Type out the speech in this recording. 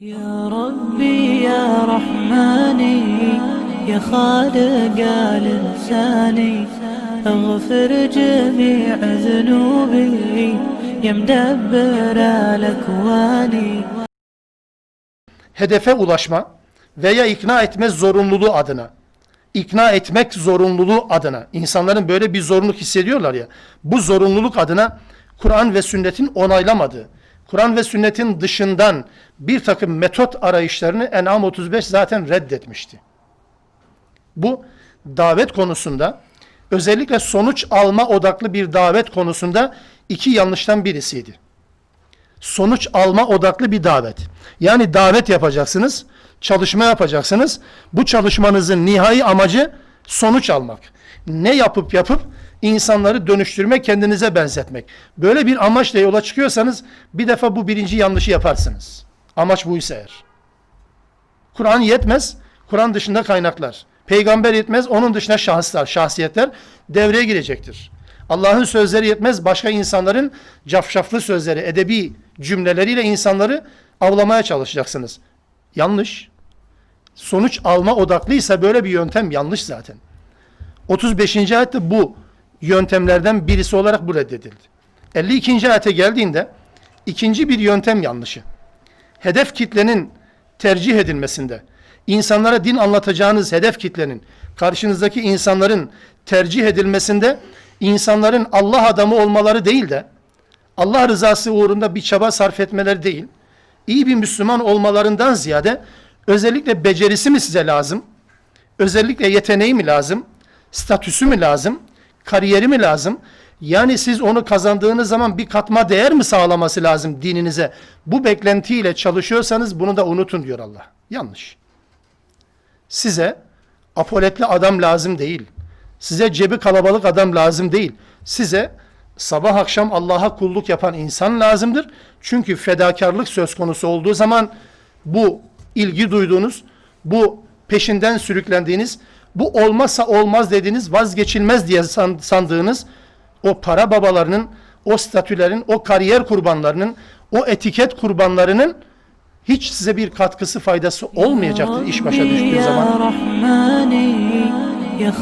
يا ربي يا رحماني يا خالق لساني اغفر جميع ذنوبي يا مدبر الاكوان hedefe ulaşma veya ikna etme zorunluluğu adına, ikna etmek zorunluluğu adına, insanların böyle bir zorunluluk hissediyorlar ya, bu zorunluluk adına Kur'an ve sünnetin onaylamadığı, Kur'an ve sünnetin dışından bir takım metot arayışlarını En'am 35 zaten reddetmişti. Bu davet konusunda özellikle sonuç alma odaklı bir davet konusunda iki yanlıştan birisiydi sonuç alma odaklı bir davet. Yani davet yapacaksınız, çalışma yapacaksınız. Bu çalışmanızın nihai amacı sonuç almak. Ne yapıp yapıp insanları dönüştürmek, kendinize benzetmek. Böyle bir amaçla yola çıkıyorsanız bir defa bu birinci yanlışı yaparsınız. Amaç buysa eğer. Kur'an yetmez, Kur'an dışında kaynaklar. Peygamber yetmez, onun dışında şahıslar, şahsiyetler devreye girecektir. Allah'ın sözleri yetmez, başka insanların cafcaflı sözleri, edebi cümleleriyle insanları avlamaya çalışacaksınız. Yanlış. Sonuç alma odaklıysa böyle bir yöntem yanlış zaten. 35. ayette bu yöntemlerden birisi olarak bu reddedildi. 52. ayete geldiğinde ikinci bir yöntem yanlışı hedef kitlenin tercih edilmesinde, insanlara din anlatacağınız hedef kitlenin, karşınızdaki insanların tercih edilmesinde, insanların Allah adamı olmaları değil de, Allah rızası uğrunda bir çaba sarf etmeleri değil, iyi bir Müslüman olmalarından ziyade, özellikle becerisi mi size lazım, özellikle yeteneği mi lazım, statüsü mü lazım, kariyeri mi lazım? Yani siz onu kazandığınız zaman bir katma değer mi sağlaması lazım dininize? Bu beklentiyle çalışıyorsanız bunu da unutun diyor Allah. Yanlış. Size apoletli adam lazım değil. Size cebi kalabalık adam lazım değil. Size sabah akşam Allah'a kulluk yapan insan lazımdır. Çünkü fedakarlık söz konusu olduğu zaman bu ilgi duyduğunuz, bu peşinden sürüklendiğiniz, bu olmazsa olmaz dediğiniz, vazgeçilmez diye sandığınız o para babalarının, o statülerin, o kariyer kurbanlarının, o etiket kurbanlarının hiç size bir katkısı, faydası olmayacaktır iş başa düştüğü zaman. Ya Rahmani, ya